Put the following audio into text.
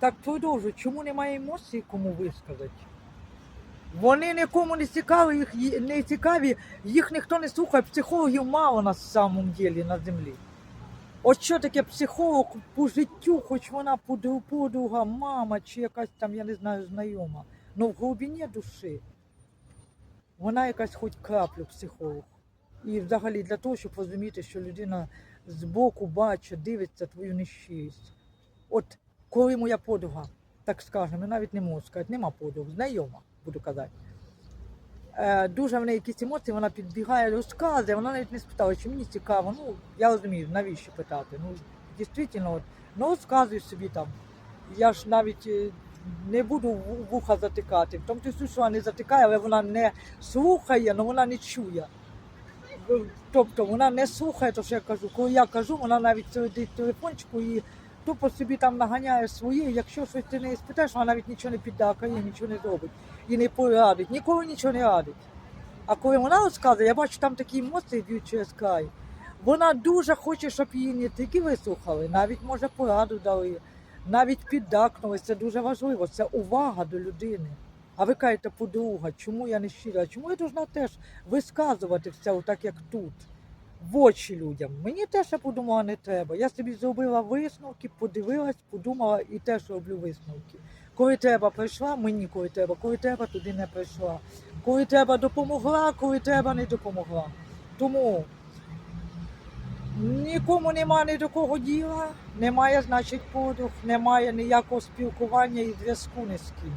Так продовжую, чому немає емоцій, кому висказати? Вони нікому не цікаві, їх не цікаві, їх ніхто не слухає, психологів мало на самом ділі на землі. От що таке психолог по життю, хоч вона подруг- подруга, мама чи якась там, я не знаю, знайома. Ну в глибині душі вона якась хоч краплю психолог. І взагалі для того, щоб розуміти, що людина збоку бачить, дивиться твою нещирість. От коли моя подруга, так скажемо, я навіть не можу сказати, нема подруг, знайома, буду казати. Е, дуже в неї якісь емоції, вона підбігає, розказує, вона навіть не спитала, чи мені цікаво. Ну, я розумію, навіщо питати. Ну, дійсно, от, ну розказуй собі там. Я ж навіть е, не буду вуха затикати. В тому числі, що вона не затикає, але вона не слухає, але вона не чує. Тобто вона не слухає те, що я кажу. Коли я кажу, вона навіть телефончику і тупо собі там наганяє своє. Якщо щось ти не спитаєш, вона навіть нічого не піддакає, нічого не зробить і не порадить, ніколи нічого не радить. А коли вона розказує, я бачу, там такі емоції б'ють через край. Вона дуже хоче, щоб її не тільки вислухали, навіть може пораду дали, навіть піддакнули. Це дуже важливо. Це увага до людини. А ви кажете, подруга, чому я не щира? Чому я должна теж висказувати все отак, як тут, в очі людям? Мені теж я подумала, не треба. Я собі зробила висновки, подивилась, подумала і теж роблю висновки. Коли треба прийшла, мені коли треба, коли треба, туди не прийшла. Коли треба допомогла, коли треба не допомогла. Тому нікому нема ні до кого діла, немає, значить, подруг, немає ніякого спілкування і зв'язку ні з ким.